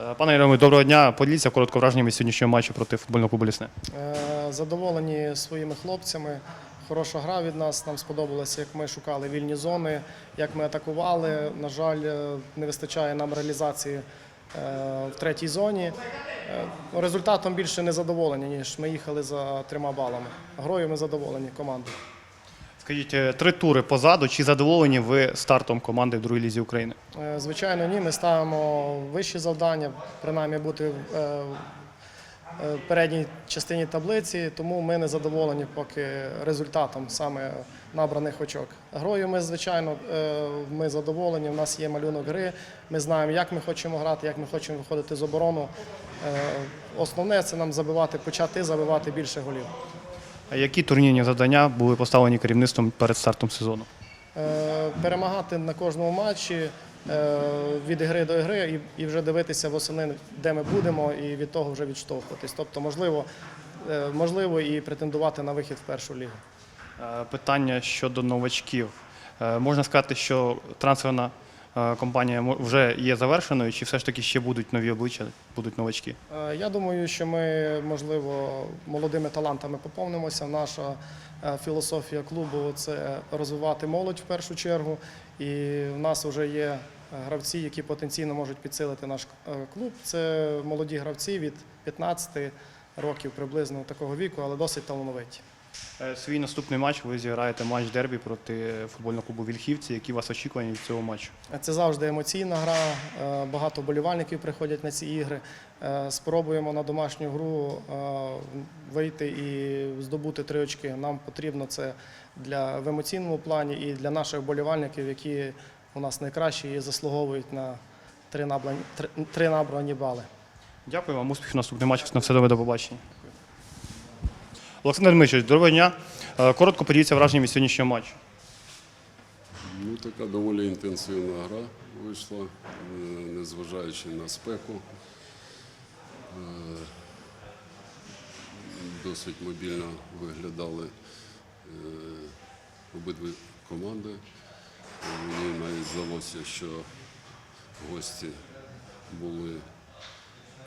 Е, Пане Єреми, доброго дня. Поділіться коротко враженнями сьогоднішнього матчу проти футбольного клубу Лісне. Е, Задоволені своїми хлопцями. Хороша гра від нас. Нам сподобалося, як ми шукали вільні зони, як ми атакували. На жаль, е, не вистачає нам реалізації в третій зоні. Результатом більше не задоволені, ніж ми їхали за трьома балами. Грою ми задоволені командою. Скажіть, е, три тури позаду. Чи задоволені ви стартом команди в другій лізі України? Е, Звичайно, ні. Ми ставимо вищі завдання, принаймні бути е, е, в передній частині таблиці, тому ми не задоволені поки результатом саме набраних очок. Грою ми, звичайно, ми задоволені. У нас є малюнок гри. Ми знаємо, як ми хочемо грати, як ми хочемо виходити з оборону. Основне це нам забивати, почати забивати більше голів. А які турнірні завдання були поставлені керівництвом перед стартом сезону? Е, перемагати на кожному матчі е, від гри до гри і, вже дивитися восени, де ми будемо, і від того вже відштовхуватись. Тобто, можливо, е, можливо і претендувати на вихід в першу лігу. Питання щодо новачків. Можна сказати, що трансферна кампанія вже є завершеною, чи все ж таки ще будуть нові обличчя, будуть новачки? Е, Я думаю, що ми, можливо, молодими талантами поповнимося. Наша е, філософія клубу це розвивати молодь в першу чергу. І в нас вже є е, гравці, які потенційно можуть підсилити наш клуб. Це молоді гравці від 15 років приблизно такого віку, але досить талановиті. Е, Свій наступний матч ви зіграєте матч дербі проти футбольного клубу Вільхівці. Які у вас очікування від цього матчу? Це завжди емоційна гра. е, Багато болівальників приходять на ці ігри. Е, Спробуємо на домашню гру е, вийти і здобути три очки. Нам потрібно це для в емоційному плані і для наших болівальників, які у нас найкращі і заслуговують на три набрані, три, три набрані бали. Дякую вам, успіхів наступний матч. На все добре, до побачення. Олександр Дмитрович, доброго дня. Е, Коротко поділіться враженнями сьогоднішнього матчу. Ну, така доволі інтенсивна гра вийшла, е, незважаючи на спеку. Е, Досить мобільно виглядали обидві команди. Мені навіть здалося, що гості були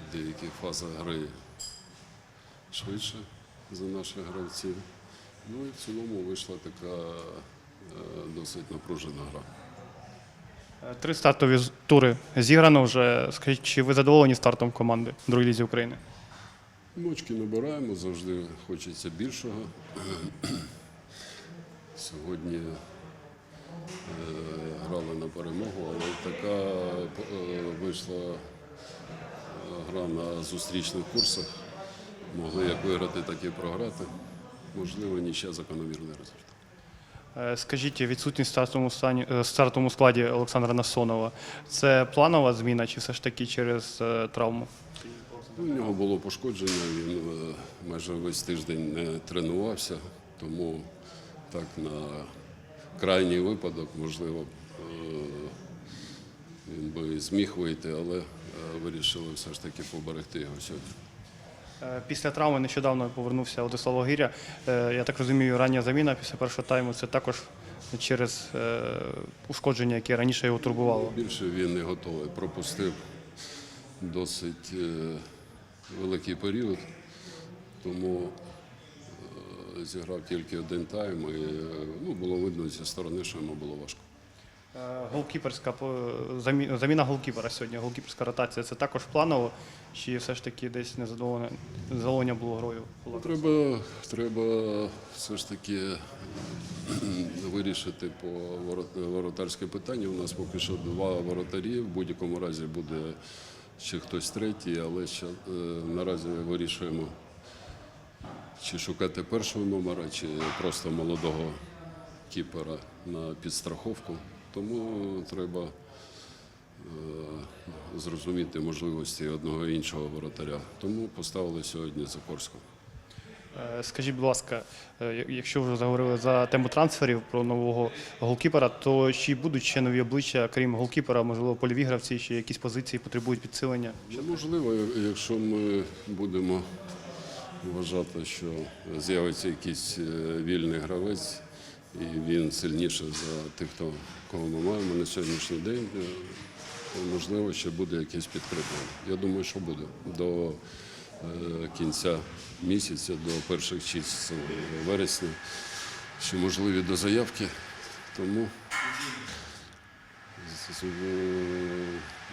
в деяких фазах гри швидше за наших гравців. Ну і в цілому вийшла така е, досить напружена гра. Е, Три стартові тури зіграно вже. Скажіть, чи ви задоволені стартом команди в другій лізі України? Мочки набираємо, завжди хочеться більшого. Сьогодні е, грали на перемогу, але така е, вийшла е, гра на зустрічних курсах. Могли як виграти, так і програти. Можливо, нічия закономірний результат. Е, Скажіть, відсутність в стартовому, стані, е, стартовому складі Олександра Насонова це планова зміна чи все ж таки через е, травму? У нього було пошкодження, він майже весь тиждень не тренувався, тому так на крайній випадок, можливо, він би зміг вийти, але вирішили все ж таки поберегти його сьогодні. Е, Після травми нещодавно повернувся Владислав Огіря. Е, Я так розумію, рання заміна після першого тайму це також через е, ушкодження, яке раніше його турбувало. Більше він не готовий. Пропустив досить великий період, тому зіграв тільки один тайм. І, ну, було видно зі сторони, що йому було важко. Е, Голкіперська заміна голкіпера сьогодні, голкіперська ротація це також планово, чи все ж таки десь незадоволення задоволення було грою? Треба, треба все ж таки вирішити по ворот- воротарське питання. У нас поки що два воротарі. В будь-якому разі буде ще хтось третій, але ще, е, наразі вирішуємо, чи шукати першого номера, чи просто молодого кіпера на підстраховку. Тому треба е, зрозуміти можливості одного і іншого воротаря. Тому поставили сьогодні Закорського. Е, Скажіть, будь ласка, е, якщо вже заговорили за тему трансферів про нового голкіпера, то чи будуть ще нові обличчя, крім голкіпера, можливо, польові гравці, чи якісь позиції потребують підсилення? Можливо, якщо ми будемо вважати, що з'явиться якийсь вільний гравець, і він сильніше за тих, хто кого ми маємо на сьогоднішній день, е, можливо, ще буде якесь підкріплення. Я думаю, що буде до е, кінця місяця, до перших чисел вересня, що можливі до заявки. Тому е,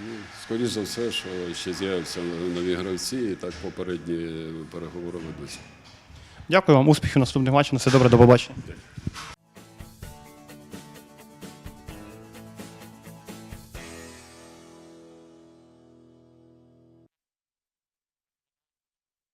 ну, скоріш за все, що ще з'являться нові гравці, і так попередні переговори ведуться. Дякую вам, успіхів наступних матчах. На все добре, до побачення.